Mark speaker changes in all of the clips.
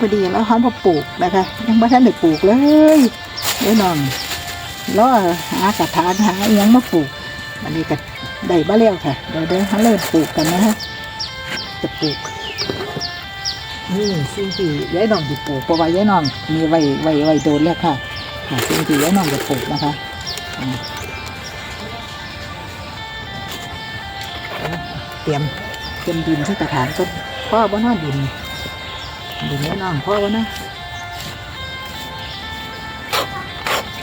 Speaker 1: พอดีแล้วเขามาปลูกนะคะ ยังไม่ทันได้ปลูกเลยเดี๋ยวน้องรอหากระถางหาเอหยังมาปลูกอันนี้ก็ได้บ้าแล้วค่ะเดี๋ยวเดี๋ยวเขาเริ่มปลูกกันนะฮะจะปลูกนี่สิ่งที่ยายน้องจะปลูกเพราะว่ายายน้องมีไว้ไว้ไว้โดนแล้วค่ะค่ะสิ่งที่ยายน้องจะปลูกนะคะเตรียมเตรียมดินที่กระถางต้นพ่อบ่น่านดิน ยายน้องพ่อบ่นะ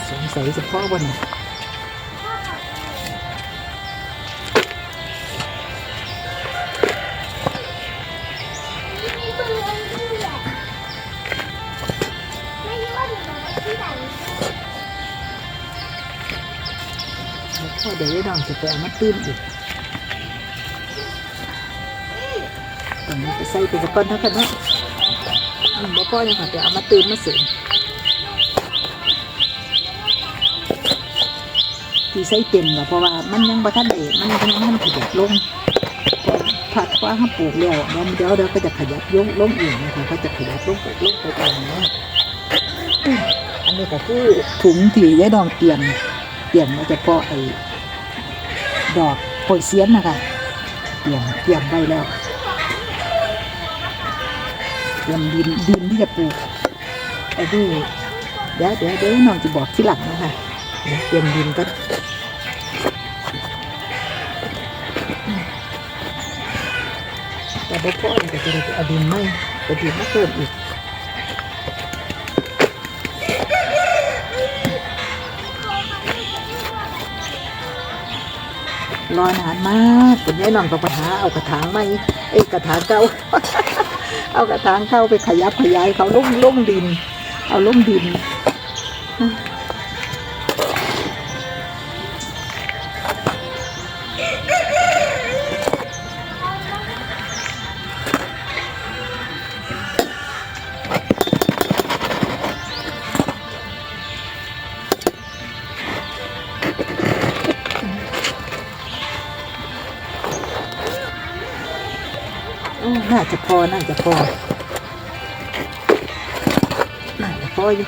Speaker 1: สงสัยจะพ่อบ่เนี่ยพ่อเดี๋ยวยายน้องจะไปเอามาตื้มอีกตอนนี้จะใส่ไปกับก้อนเท่ากันเนาะอืม บ่พอยังค่ะจะเอามาตื้มมาเสริมที่ใส่เต็มก็เพราะว่ามันยังบ่ทันได้มันยังมันขยับลงผัดว่าเขาปลูกแล้วเดี๋ยวเดี๋ยวเดี๋ยวก็จะขยับยงลงเองนะคะเขาจะขยับลงไปลงไปตามนี้อันนี้ก็คือถุงที่ยายดองเตรียมเตรียมมาจะพาะไอ้ดอกโปยเสียนนะคะเตรียมเตรียมไว้แล้ว เตรียมดินดินที่จะปลูกไอ้นี่เดี๋ยวเดี๋ยวเดี๋ยวน้องจะบอกที่หลังนะคะเดี๋ยวเตรียมดินก็แต่บ่พอเลยก็จะได้เอาดินไม่เอาดินมาเพิ่มอีกรอนานมากคุณยายน้องก็ไปหาเอากระถางใหม่เอ้ยกระถางเก่า เอากระถางเข้าไปขยับขยายเขาลุ่มลุ่มดิน เอาลุ่มดิน น่าจะพอ น่าจะพอ น่าจะพออยู่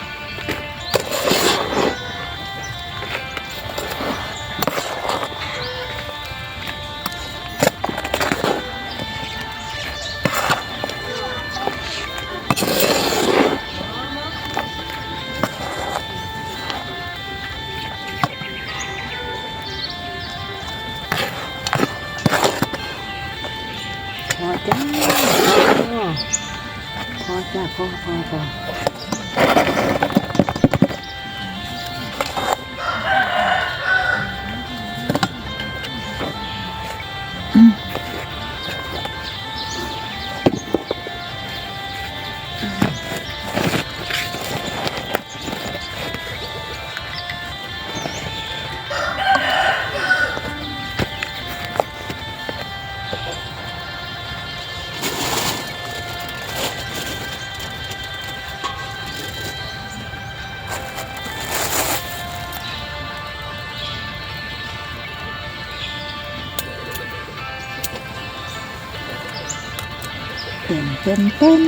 Speaker 1: นเต้น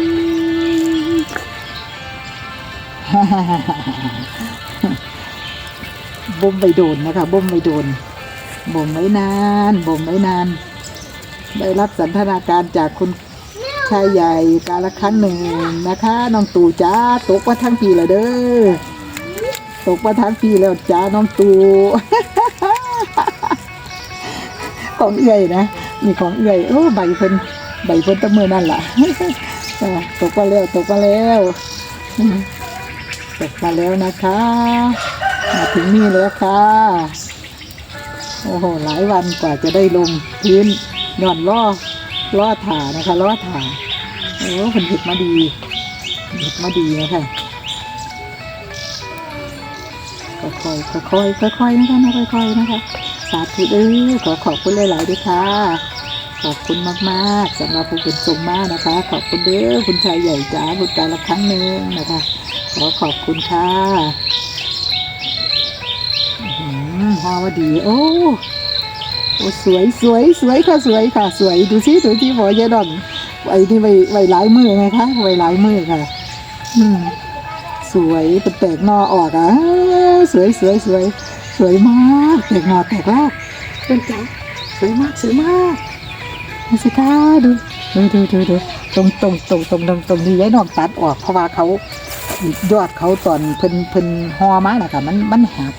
Speaker 1: ต้นบ่มไปโดนนะคะบ่มไปโดนบ่มไว้นานบ่มไว้นาน ได้รับสันทนาการจากคุณชายใหญ่การละครั้งหนึ่งนะคะน้องตู่จ้าตกมาทั้งปีแล้วเด้อตกมาทั้งปีแล้วจ้าน้องตู่ของเอื่อยนะมีของเอื่อยโอ้ใบเพิ่น ใบเพิ่นตะมือนั่นล่ะจ้ะตกมาแล้วตกมาแล้วตกมาแล้วนะคะมาถึงนี่แล้วค่ะโอ้โหหลายวันกว่าจะได้ลงพื้นหย่อนล่อล่อถ่านะคะล่อถ่าโอ้ผลเห็ดมาดีเห็ดมาดีนะคะค่อยๆค่อยๆค่อยๆนะคะค่อยๆนะคะ สาธุเด้อขอขอบคุณหลายๆด้วยค่ะ ขอบคุณมากๆสำหรับผู้เป็นทรงมากนะคะ ขอบคุณเด้อคุณชายใหญ่จ๋าบุญการละครั้งหนึ่งนะคะ ขอขอบคุณค่ะอื้อหือฮาวดี โอ้โอ้สวยสวยสวยค่ะสวยค่ะ สวยดูสิดูที่หัวยายดอนไว้นี่ไว้ไว้หลายมือไงคะไว้หลายมือค่ะ อืมสวยเป็นแตกหนอออกอะสวยสวยสวยสวยมากแตกหนอแตกรากเป็นจ๋าสวยมากสวยมาก ดูสิคะดูดูดูดูดูตรงตรงตรงตรงตรงตรงนี้ยายน้องตัดออก เพราะว่าเขายอดเขาตอนเพิ่นเพิ่นหอมาน่ะค่ะมันมันหัก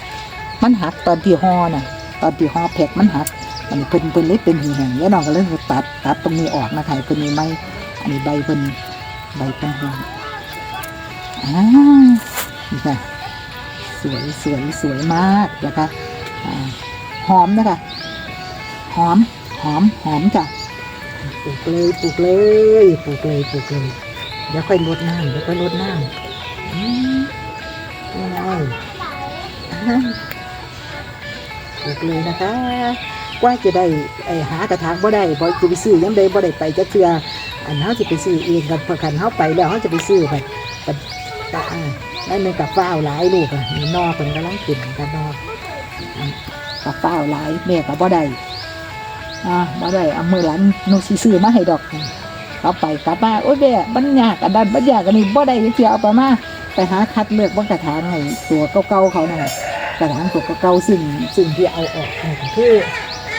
Speaker 1: มันหักตอนที่หอน่ะ ตอนที่หอแพ็กมันหักอันนี้เพิ่นเพิ่นเล็กเป็นหีแห่งยายน้องก็เลยตัดตัดตรงนี้ออกนะคะเพิ่นมีไม้อันนี้ใบเพิ่นใบเพิ่นห้งอ่านี่ค่ะสวยสวยสวยมากนะคะหอมนะคะหอมหอมหอมจ้ะ ลูกเลยปลูกเลยปลูกเลยปลูกเลยเดี๋ยวค่อยลดน้ำเดี๋ยวค่อยลดน้ำอืมนี่ไงอ่าปลูกเลยนะคะกว่าจะได้ไอหากระถางบ่ได้บ่จะไปซื้อยังได้บ่ได้ไปจะเทื่ออันเฮาจะไปซื้อเองกับพอคันเฮาไปแล้วเฮาจะไปซื้อไปก็ก็อ่ได้ในกับฟ้าวหลายลูกอะมีนอเป็นกำลังขึ้นกับนอกับฟ้าวหลายแม่กับบ่ได้ อ่าบ่ได้เอามือหลังหนูสิซื้อมาให้ดอกเอาไปกลับมาโอ้ยแม่มันยากอันนั้นมันยากอันนี้บ่ได้เสียเอาไปมาไปหาคัดเลือกว่ากระถางให้ตัวเก่าๆเขานั่นแหละกระถางตัวเก่าๆซึ่งซึ่งที่เอาออกนี่คือ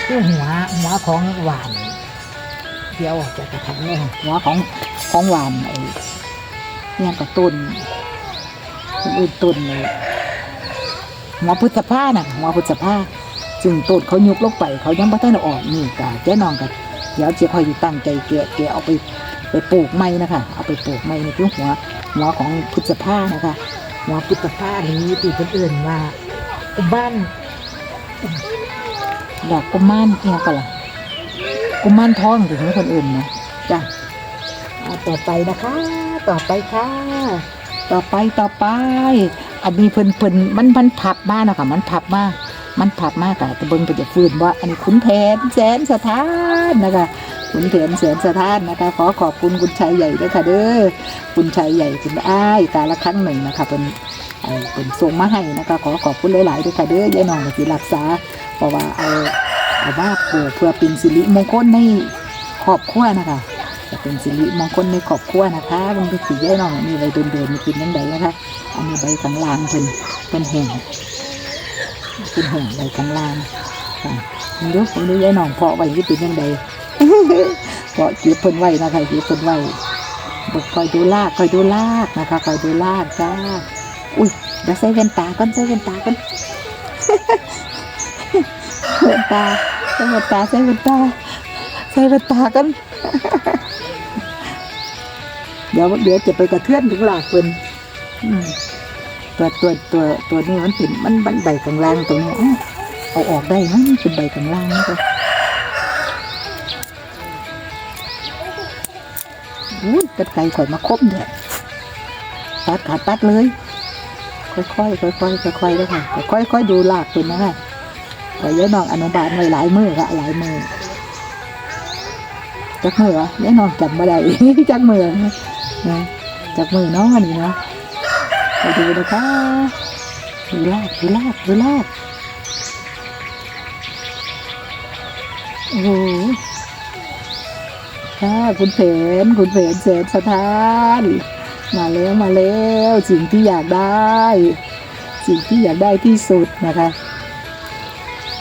Speaker 1: คือหัวหัวของหวานที่เอาออกจากกระถางเนี่ยหัวของของหวานไอ้เนี่ยกับต้นต้นอื่นต้นเลยหัวพุทธผ้าน่ะหัวพุทธผ้า ซึ่งต้นเขายุบลงไปเขายังไม่ทันได้ออกนี่กะแจ้น้องกันเดี๋ยวเจ๊คอยอยู่ตั้งใจแกะแกะเอาไปไปปลูกไม้นะคะเอาไปปลูกไม้นี่คือหัวหัวของพุทธผ้านะคะหัวพุทธผ้านี้ตีคนอื่นว่ากุมารดอกกุมารเอียงกันล่ะกุมารทองถึงคนอื่นนะจ้ะต่อไปนะคะ ต่อไปค่ะ ต่อไปต่อไปอันนี้เพิ่นเพิ่นมันมันผับมากนะคะมันผับมาก มันผับมากค่ะแต่เบิ่งไปจะฟื้นว่าอันนี้ขุนแผนแสนสถานนะคะขุนแผนแสนสถานนะคะ ขอขอบคุณคุณชายใหญ่ด้วยค่ะเด้อคุณชายใหญ่คุณอ้ายกาละครั้งหนึ่งนะคะเป็นเอ่อเป็นส่งมาให้นะคะ ขอขอบคุณหลายๆด้วยค่ะเด้อยายน้องก็สิรักษาเพราะว่าเอาเอาว่าปลูกเพื่อเป็นสิริมงคลในครอบครัวนะคะจะเป็นสิริมงคลในครอบครัวนะคะบางทีสีแย่น้องมีใบเดินๆมีกินยังไงนะคะ อันนี้ใบข้างล่างเป็นเป็นแห้ง เป็นห้งใบข้างล่างมันดูผมดูแย่น้องเพาะไว้ที่เป็นยังไงเพาะจีบเพิ่นไว้นะคะจีบเพิ่นไว้บอกคอยดูลากคอยดูลากนะคะคอยดูลากจ้าอุ้ยเดี๋ยวใส่แว่นตาก่อนใส่แว่นตาก่อนแว่นตาใส่แว่นตาใส่แว่นตาใส่แว่นตากันเดี๋ยวเดี๋ยวจะไปกระเทือนถึงหลากเพิ่นอืม ตัวตัวตัวตัวนี้มันเป็นมันมันใบกลางล่างตรงนี้อเอาออกได้ไหมเป็นใบกลางล่างนี่ก็อุ้ยกระไก่ข่อยมาคมเด้อตัดขาดตัดเลย ค่อยๆค่อยๆค่อยๆเลยค่ะค่อยๆค่อยดูลากเป็นนะค่ะข่อยย้ายน้องอนุบาลไว้หลายมือค่ะหลายมือจักมือเหรอยายน้องจำไม่ได้จักมือนะนะจับมือน้องอันนี้นะ ไปดูนะคะดูลากดูลากดูลากโอ้โหค่ะคุณเพนคุณเพนเสนสถานมาแล้วมาแล้วสิ่งที่อยากได้ สิ่งที่อยากได้ที่สุดนะคะ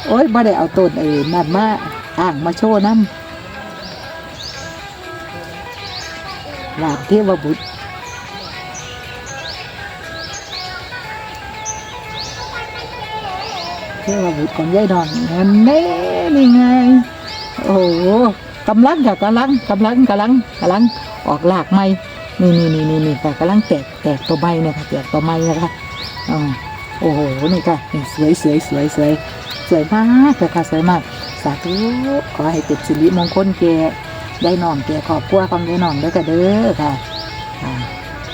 Speaker 1: โอ้ยไม่ได้เอาต้นเองนั่นมาอ่างมาโชว์น้ำหลานเทวบุตร เทวบุตรของยายดอนนั่นแน่นี่ไง โอ้โหกำลังค่ะกำลังกำลังกำลังกำลังออกหลากไม้นี่นี่นี่นี่นี่ค่ะกำลังแตกแตกตัวใบเนี่ยค่ะแตกตัวไม้นะคะอ่าโอ้โหนี่ค่ะสวยสวยสวยสวยสวยมากเลยค่ะสวยมากสาธุขอให้เป็นสิริมงคลแก่ยายน้องแก่ครอบครัวของยายน้องด้วยกันเด้อค่ะ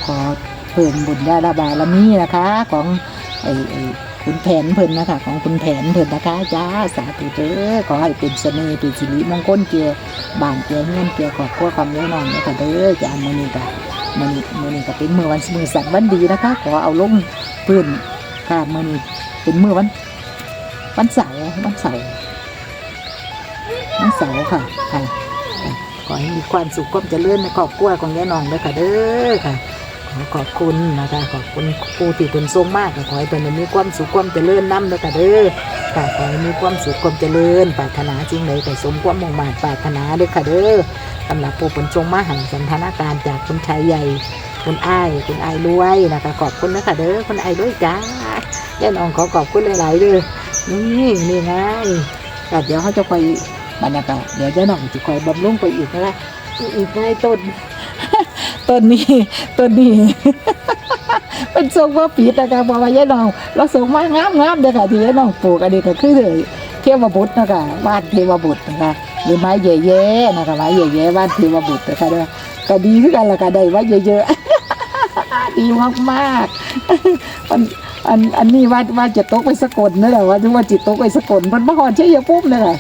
Speaker 1: ขอเพิ่มบุญญาลาบารมีนะคะ ของไอ้ คุณแผนเพิ่นนะคะ ของคุณแผนเพิ่นนะคะจ้าสาธุเด้อขอให้เป็นเสน่ห์เป็นสิริมงคลเกียบ้านเกียเงินเกียครอบครัวความแน่นอนนะคะเด้อจ้ามื้อนี้ก็มื้อนี้มื้อนี้ก็เป็นมื้อวันมื้อสัตว์วันดีนะคะ ขอเอาลงพื้นค่ะมื้อนี้เป็นมื้อวันวันเสาร์วันเสาร์วันเสาร์ค่ะค่ะค่ะขอให้มีความสุขความเจริญในครอบครัวของยายน้องด้วยค่ะเด้อค่ะ ขอขอบคุณนะคะขอบคุณผู้ที่เป็นทรงมากขอให้เป็นมีความสุขความเจริญนำด้วยค่ะเด้อค่ะขอให้มีความสุขความเจริญปรารถนาจริงใดแต่สมความมุ่งมั่นปรารถนาเด้อค่ะเด้อสำหรับผู้เป็นทรงมาหังสันทนาการจากคุณชายใหญ่คุณอ้ายคุณอ้ายรวยนะคะขอบคุณนะคะเด้อคุณอ้ายด้วยจ้าย่าน้องขอขอบคุณหลายๆเด้อนี่นี่ไงเดี๋ยวเขาจะคอยบรรยากาศเดี๋ยวย่าน้องจะคอยบำรุงไปอีกนะคะอีกไงต้น ต้นนี้ต้นนี้ เป็นทรงว่าปีต่การบอกว่าย่าน้องเราส่งมางามงามๆเด้อค่ะที่ย่าน้องปลูกอันนี้ก็คือเลยเทวบุตรนะคะบ้านเทวบุตรนะคะหรือไม้แย่ๆนะคะไม้แย่ๆบ้านเทวบุตรนะคะเด้อก็ดีขึ้นกันละค่ะได้ไว้เยอะๆดีมากๆอันอันอันนี้ว่าว่าจะตกไปสกลนั่แหละว่าว่าจิตตกไปสกลมันมาหอดเชี่ยปุ๊บเลยค่ะ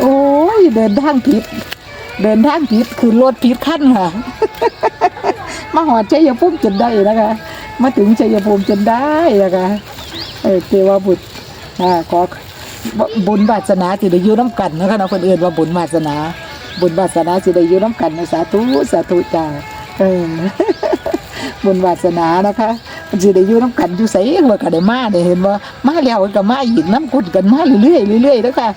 Speaker 1: โอ้ยเดินทางผิด เดินทางผิดคือรถผิดขั้นค่ะ มาหอดชัยภูมิจนได้นะคะ มาถึงชัยภูมิจนได้นะคะเออเทวบุตรอ่าขอบุญวาสนาสิได้อยู่น้ำกันนะคะเนาะคนอื่นว่าบุญวาสนา บุญวาสนาสิได้อยู่น้ำกันนะสาธุสาธุจ้าเออบุญวาสนานะคะ สิได้อยู่น้ำกันอยู่ใส่หัวกระได้มาได้เห็นว่ามาแล้วก็มาอีกน้ำกุดกันมาเรื่อยๆเรื่อยๆแล้วค่ะ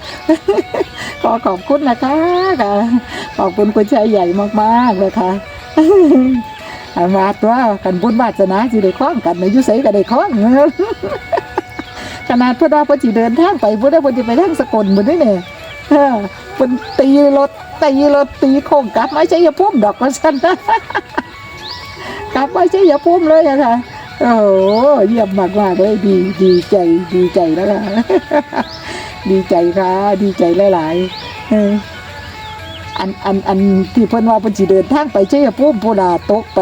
Speaker 1: ขอขอบคุณนะคะค่ะ ขอบคุณคุณชายใหญ่มากๆเลยค่ะอามาตัวกันบุญวาสนาสิได้คล้องกันในยุใสก็ได้คล้องขนาดพระดาพระจีเดินทางไปพระดาพระจีไปทางสกลหมดนี่เนี่ยเป็นตีรถตีรถตีโค้งกลับไม่ใช่ยาพุ่มดอกก็ฉันกลับไม่ใช่ยาพุ่มเลยอะค่ะ โอ้เยี่ยมมากมากเลยดีดีใจดีใจแล้วค่ะ ดีใจค่ะ ดีใจหลายๆอออันอันอันที่เพิ่นว่าเพิ่นสิเดินทางไปเชัยภูมิพุ่นน่ะตกไป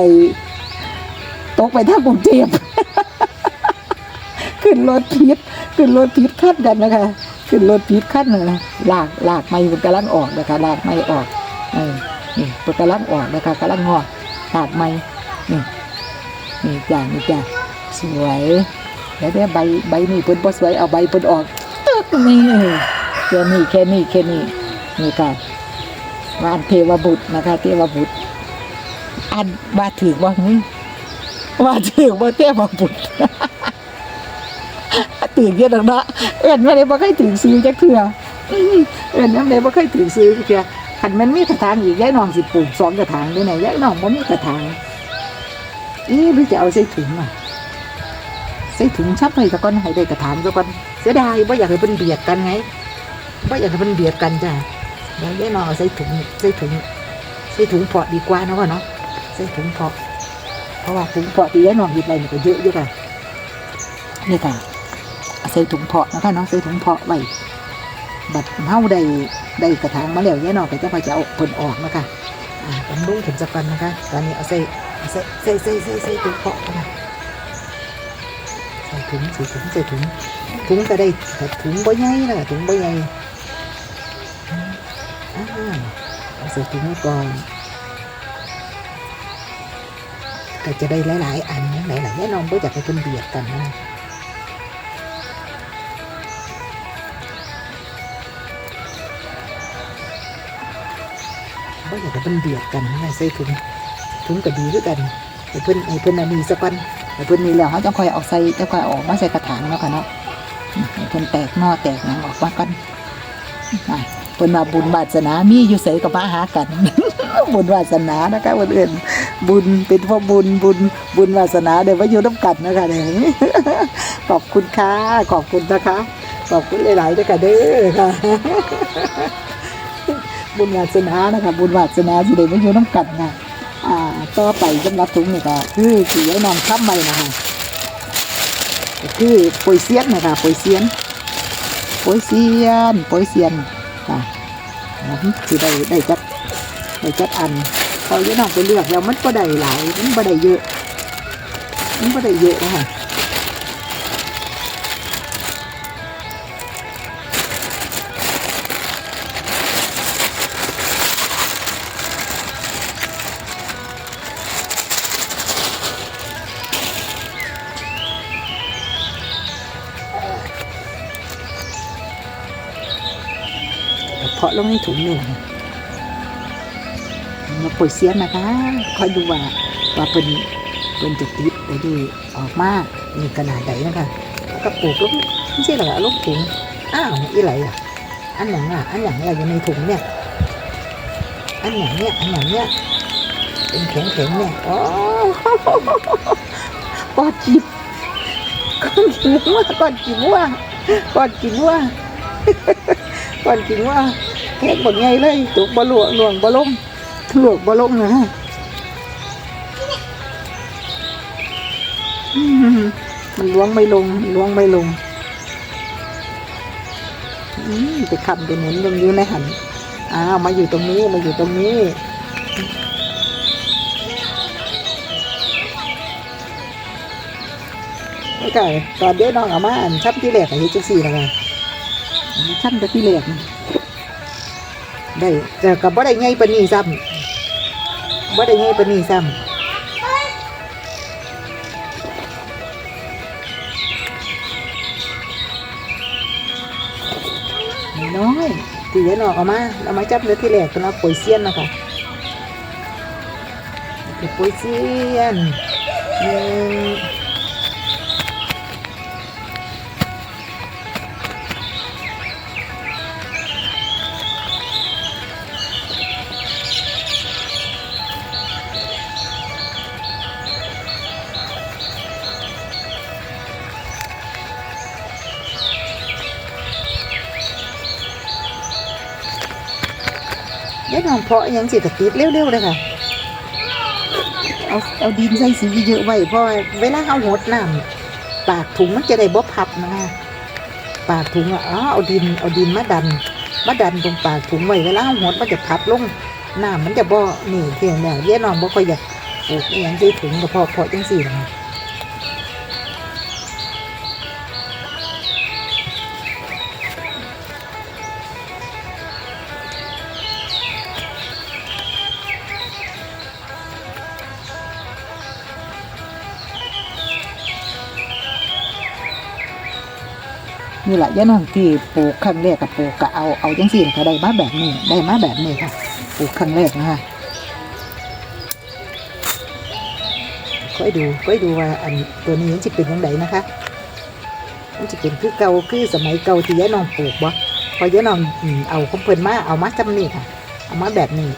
Speaker 1: ตกไปทางกรุงเทพขึ้นรถผิดขึ้นรถผิดขั้นกันนะคะขึ้นรถผิดขั้นนะลากลากไม่มันกำลังออกนะคะลากไม่ออกเออนี่มันกำลังออกนะคะกำลังงอกลากไม่นี่ นี่จ้านี่จ้าสวยแล้วแต่ใบใบนี่เพิ่นบ่สวยเอาใบเพิ่นออกตึกนี่แค่นี้แค่นี้แค่นี้นี่ค่ะวานเทวบุตรนะคะเทวบุตร อันว่าถือว่าหึว่าถือว่าเทวบุตรตื่นเยอะดังเนาะเอ็นไม่ได้บ่เคยถึงซื้อจักเถื่ออื้อเอ็นไม่ได้บ่เคยถึงซื้อจักเถื่อคันมันมีกระถางอีกยายน้องสิปลูกสองกระถางด้วยไหนยายน้องบ่มีกระถาง อีหรือจะเอาใส่ถุงอะใส่ถุงชับไปซะก่อนให้ได้กระถางซะก่อนเสียดายบ่อยากให้เพิ่นเบียดกันไงบ่อยากให้เพิ่นเบียดกันจ้ะเดี๋ยวยายน้องเอาใส่ถุงใส่ถุงใส่ถุงพาะดีกว่านะพ่อเนาะใส่ถุงพาะเพราะว่าถุงพาะที่ยายน้องหยิบไปนี่ก็เยอะอยู่ค่ะนี่ค่ะใส่ถุงเพาะนะคะเนาะใส่ถุงเพาะไว้บัดเฮาได้ได้กระถางมาแล้วยายน้องก็จะพาจะเอาผลออกนะคะอ่าบำรุงถึงจะกันนะคะ ตอนนี้เอาใส่ ใส่ใส่ใส่ใส่ใส่ถุงเพาะใส่ถุงใส่ถุงใส่ถุงถุงก็ได้แต่ถุงบ่ใหญ่นะถุงบ่ใหญ่อ่าเอาใส่ถุงไว้ก่อนก็จะได้หลาย ๆ อันหลายๆแน่นอนไม่อยากให้เพิ่นเบียดกันนะไม่อยากให้เพิ่นเบียดกันนะใส่ถุง ถุงก็ดีด้วยกันให้เพิ่นให้เพิ่นอันนี้สักวันให้เพิ่นนี่แล้วเขาจะคอยเอาใส่จะคอยออกมาใส่กระถางแล้วค่ะเนาะให้เพิ่นแตกหนอแตกหนังออกมากันอะเพิ่นว่าบุญวาสนามีอยู่ไสก็มาหากัน บุญวาสนานะคะคนอื่นบุญเป็นพราะบุญบุญบุญวาสนาเดี๋ยวมาอยู่น้ำกันนะคะเนี่ยขอบคุณค่ะขอบคุณนะคะขอบคุณหลายๆด้วยค่ะเด้อค่ะบุญวาสนานะคะบุญวาสนาสิได้มาอยู่น้ำกันค่ะ ต่อไปสำหรับถุงนี่ก็คือสีไอ้นอนค้ำไว้นะคะก็คือปุ๋ยเสียนนะคะปุ๋ยเสียนปุ๋ยเสียนปุ๋ยเสียนค่ะสิได้ได้จัดได้จัดอันพอยี่น้องไปเลือกแล้วมันก็ได้หลายมันก็ได้เยอะมันก็ได้เยอะนะคะะลงในถุงนี่แหละมาปุ๋ยเสียนนะคะคอยดูว่าว่าเป็นเป็นจะติดไปดีออกมามีขนาดใดนะคะแล้วก็ปลูกล้วไม่ใช่หรอกลูกถุงอ้าวอีไหลอะอันอย่งอะอันอย่งอะไรอยู่ในถุงเนี่ยอันอย่งเนี้ยอันอย่งเนี้ยเป็นแข็งแข็งๆเนี่ยโอ๋อกอดจิบกอดจิบว่ากอดจิบว่ากอดจิบว่ากอดจิบว่า แข็งบดไงเลยตุกบลวงหลวงบะลงหลวงบลงนะมันล้วงไม่ลงล้วงไม่ลงไปขับไปหนุนตรงนี้ในหันอ้าวมาอยู่ตรงนี้มาอยู่ตรงนี้ไม่ไก่ตอนเด็กน้องอามาอันชับที่แหลกอันนี้จังสี่แล้วไงชับแต่ที่แหลก ได้แต่กับบ่ได้ไงปานนี้ซ้ำบ่ได้ไงปานนี้ซ้ำน้อยตีเด็กน้ออามาเอามาจับเนื้อที่แหลกกันเอาปุ๋ยเสี้ยนนะคะปุ๋ยเสี้ยนหนึ่ น้องเพาะยังสิกระติดเร็วๆเลยค่ะ เอาเอาดินใส่สีเยอะๆไว้เพราะเวลาเอาหดน้ำปากถุงมันจะได้บ่พับนะคะปากถุงอะอ๋อเอาดินเอาดินมาดันมาดันตรงปากถุงไว้เวลาเอาหดมันจะพับลงน้ำมันจะบ่นี่เพียงเนี่ยเย้น้องบ่ค่อยอยากปลูกอหยังใส่ถุงก็เพาะเพาะจังสี่นะคะ นี่แหละย่าน้องที่ปลูกครั้งแรกกับปลูกก็เอาเอาจังสี่ก็ได้มาแบบนี้ได้มาแบบนี้ค่ะปลูกครั้งแรกนะคะค่อยดูค่อยดูว่าอันตัวนี้มันจะเป็นยังไงนะคะมันจะเป็นคือเก่าคือสมัยเก่าที่ยาน้องปลูกบ่พอยาน้องเอาของเพิ่นมาเอามาจำนี่ค่ะ เอามาแบบนี้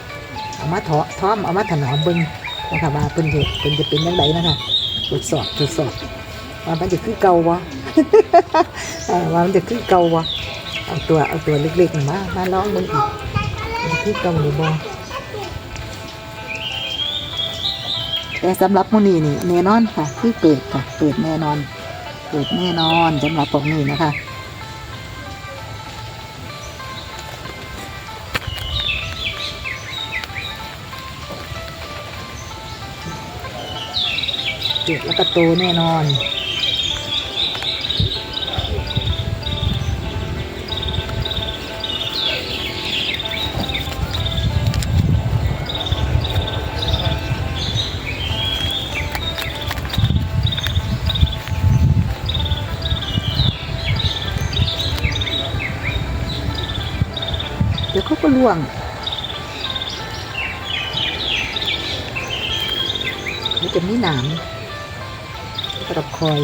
Speaker 1: เอามาเถาะท้อมเอามาถนอมเบิ่งนะคะว่าเพิ่นจะเพิ่นจะเป็นยังไงนะคะตรวจสอบตรวจสอบว่ามันจะคือเก่าบ่ ว่ามันจะคือเก่าบ่เอาตัวเอาตัวเล็กๆมามาลองเบิ่งอีกมันจะคือเก่าหรือบ่แต่สำหรับมื้อนี้นี่แน่นอนค่ะ คือเปิดค่ะ เปิดแน่นอน เปิดแน่นอนสำหรับพวกนี้นะคะเปิดแล้วก็โตแน่นอน ล่วงมันจะมีหนามกระดกคอย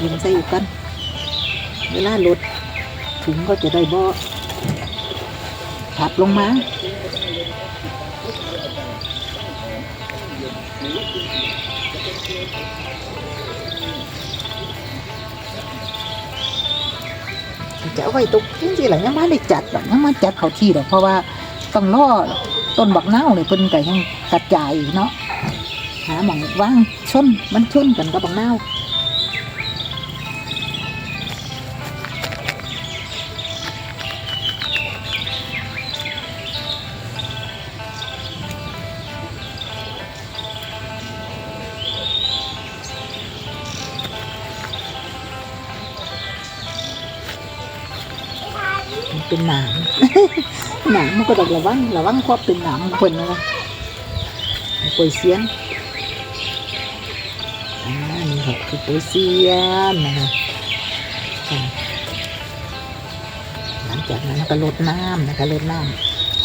Speaker 1: ยิงใส่อีกกันเวลาลดถึงก็จะได้บ่ถับลงมา จะเอาไว้ตกจริงๆหลังยังมาได้จัดหรอกยังมาจัดเขาที่หรอกเพราะว่าต้องรอต้นบักนาวเนี่ยเพิ่นก็ยังกระจายเนาะหาหมองว่างชนมันชนกันกับบักนา เป็นหนามหนามมันก็ต้องระวังระวังความเป็นหนามของเพิ่นนะคะป่วยเสียนอ่านี่ค่ะคือป่วยเสียนนะคะค่ะหลังจากนั้นก็ลดน้ำนะคะลดน้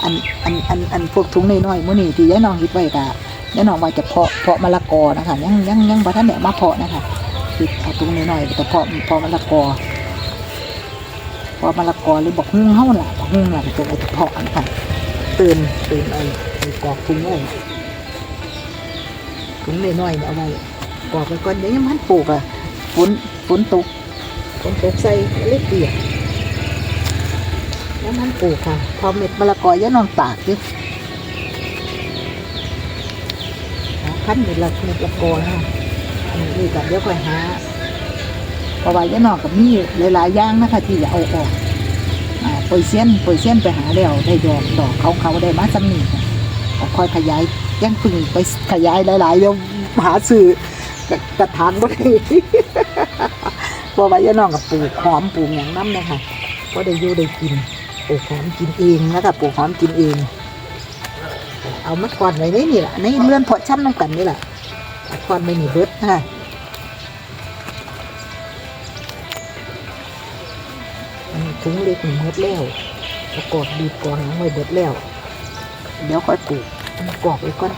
Speaker 1: อันอันอันอันพวกถุงน้อยๆมื้อนี้ที่ยายน้องคิดไว้ก็ยายน้องว่าจะเพาะเพาะมะละกอนะคะยังยังยังบ่ทันได้เอามาเพาะนะคะคิดเอาถุงน้อยๆแต่เพาะเพาะมะละกอเพาะมะละกอหรือบอกฮุ้งเฮาล่ะบอกฮุ้งล่ะเป็นตัวไอ้เพาะนะคะตื่นตื่นไอ้ไอ้กรอกถุงไว้ถุงน้อยๆเนี่ยเอาไว้กรอกไปก่อนเดี๋ยวยังมันปลูกอะฝนฝนตกฝนตกใส่เล็กเปียกแล้วมันปลูกค่ะ พอเม็ดมะละกอยะนองตากดิหาขั้นเม็ดละเม็ดละกอนะอันนี้กับเดี๋ยวค่อยหาเพ ราะว่ายะนองกับมีหลายๆอย่างนะคะ ที่จะเอาออกอ่าปอยเซียนปอยเซียนไปหาแล้วได้ดอกดอกเขาเขาได้มาสำนีค่อยขยายยังพึ่งไปขยายหลายๆเดี๋ยวหาซื้อกระถางบ่ได้เพราะว่ายะนองกับปลูกหอมปลูกอย่างน้ำเนี่ยค่ะก็ได้อยู่ได้กินปลูกหอมกินเองแล้วก็ปลูกหอมกินเอง เอามาทอดไว้ในนี่แหละในเรือนพาะช่ำน้ำกันนี่แหละเอาทอดไม่มีเบิดนะอัน ถุงเล็กหนึ่งเบิดแล้วประกอบบีบกรองไว้เบิดแล้ว เดี๋ยวค่อยปลูกอันนี้กรอกไว้ก่อน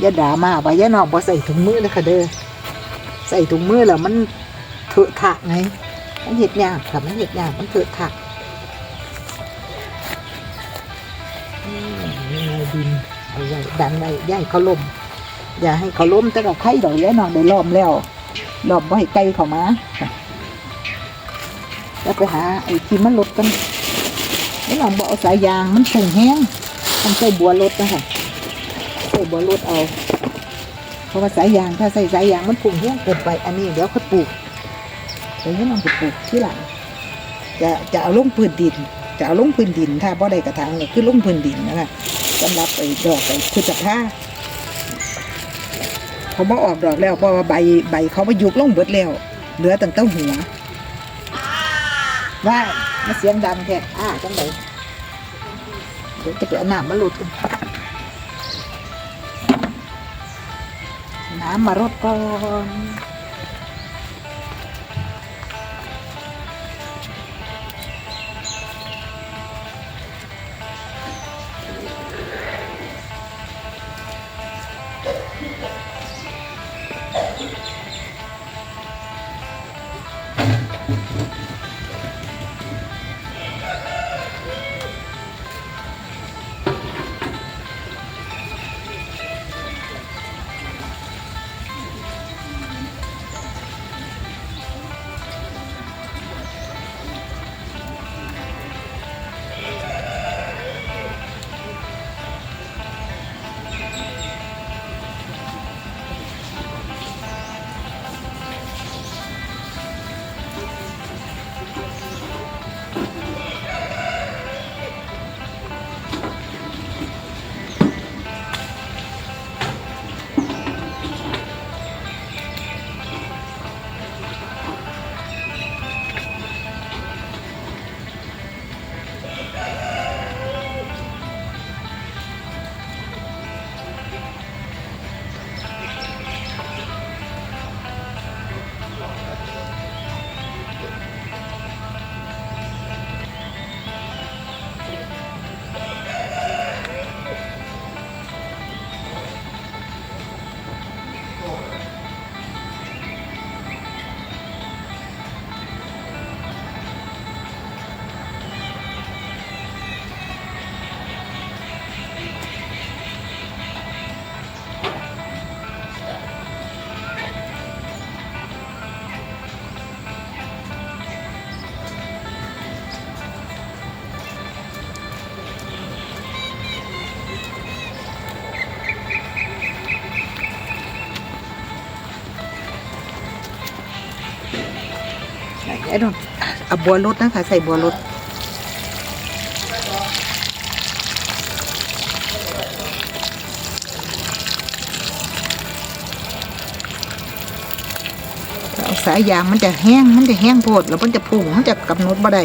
Speaker 1: อย่าด่ามาว่าอย่านอกบ่ใส่ถุงมือนะคะเด้อใส่ถุงมือแล้วมันเถอะถะไงมันเห็ดยากค่ะมันเห็ดยากมันเถอะถะอืมนี่ไงดินเอาไว้ดันไว้อย่าให้เขาล้ม อย่าให้เขาล้มแต่ก็ไข่ดอกแย่นอนได้ล้อมแล้วล้อมไว้ให้ไกลเขามาแล้วไปหาไอ้ที่มันลดกันแล้วลองบอกเอาสายยางมันผงแห้งต้องใส่บัวลดนะคะใส่บัวลดเอาเพราะว่าสายยางถ้าใส่สายยางมันปุ่งแห้งเกินไป อันนี้เดี๋ยวค่อยปลูกเดี๋ยวให้ลองไปปลูกที่หลังจะจะเอาลงพื้นดิน จะเอาลงพื้นดิน ถ้าบ่ได้กระถางก็คือลงพื้นดินนะคะสำหรับไอ้ดอกไอ้พืชผ้า เขาบ่ออกดอกแล้วเพราะว่าใบใบเขาไปยุกลงเบิดแล้วเหลือตั้งแต่หัวว่ามาเสียงดังแท้อ่าจังไดเดี๋ยวจะไปเอาน้ำมาหลุดน้ำมารดก่อน ไอ้ดอกเอาบัวรดนะคะ ใส่บัวรดถ้าเอาสายยางมันจะแห้ง มันจะแห้งโพดแล้วมันจะพุ่งมันจะกำหนดบ่ได้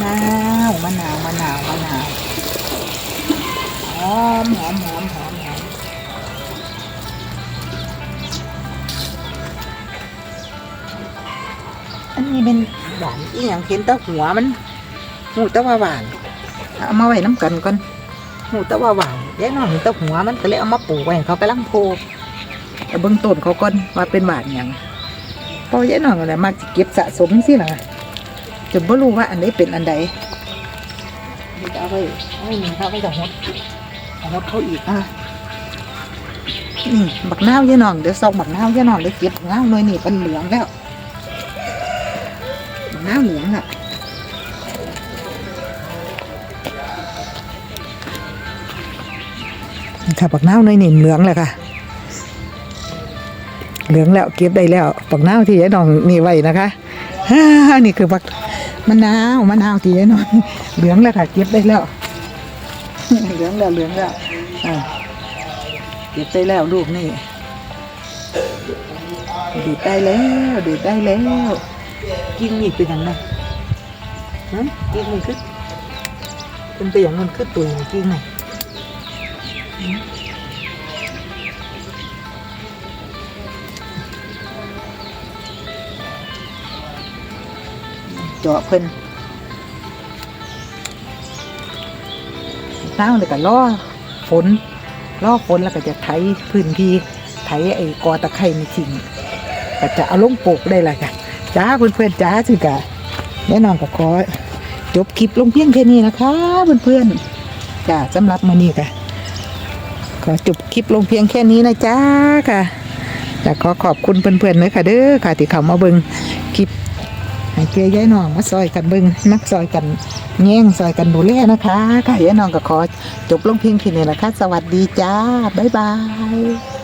Speaker 1: นาวมะนาวมะนาวมะนาวหอมหอมหอมหอมหอมอันนี้เป็นหวานอีหยังเห็นแตะหัวมันหูแตะว่าหวานเอามาไว้น้ำกันก่อนหูแตะว่าหวานยายน้องเห็นแตะหัวมันก็เลยเอามาปลูกไว้เขากำลังโพเอาเบื้องต้นเขาก่อนว่าเป็นหวานหยังเพราะยายน้องอะไรมากจะเก็บสะสมสิล่ะ จนไม่รู้ว่าอันไหนเป็นอันใดเดี๋ยวจะเอาไว้เอาไว้หนึ่งเขาไว้จะหดเอาหดเขาอีกอะอืมบักนาวยายน้องเดี๋ยวซองบักนาวยายน้องเดี๋ยวเก็บบักนาวหน่อยนี่เป็นเหลืองแล้วบักนาวเหลืองอะค่ะปักน้าวน้อยนี่เหลืองแล้วค่ะ เหลืองแล้วเก็บได้แล้วปักน้าวที่ยายน้องนี่ไว้นะคะฮ่านี่คือปัก มะนาวมะนาวที่ยายน้องเหลืองแล้วค่ะเก็บได้แล้ว เหลืองแล้วเหลืองแล้วเก็บได้แล้วลูกนี่ดีดได้แล้วดีดได้แล้วกิ้งมีดเป็นยังไงฮะกิ้งมีดคือเป็นไปอย่างนั้นคือตุยกิ้งไง เจาะเพิ่นน้ำเลยก็ล่อฝนล่อฝนแล้วก็จะไถพื้นที่ไถไอ้กอตะไคร่นี่ทิ้งก็จะเอาลงปลูกได้ลยค่ะจ้าเพื่อนๆจ้าสิกะแน่นอนก็ขอจบคลิปลงเพียงแค่นี้นะคะเพื่อนๆจ้าสำหรับมื้อนี้ค่ะขอจบคลิปลงเพียงแค่นี้นะจ้าค่ะแต่ขอขอบคุณเพื่อนๆเลยค่ะเด้อค่ะที่เข้ามาเบิ่งคลิป ให้เกยย้ายน้องมาซอยกันเบิงนักซอยกันแง่งซอยกันดูแลนะคะค่ะย้ายน้องก็ขอจบลงเพียงแค่นี้แหละค่ะสวัสดีจ้าบ๊ายบาย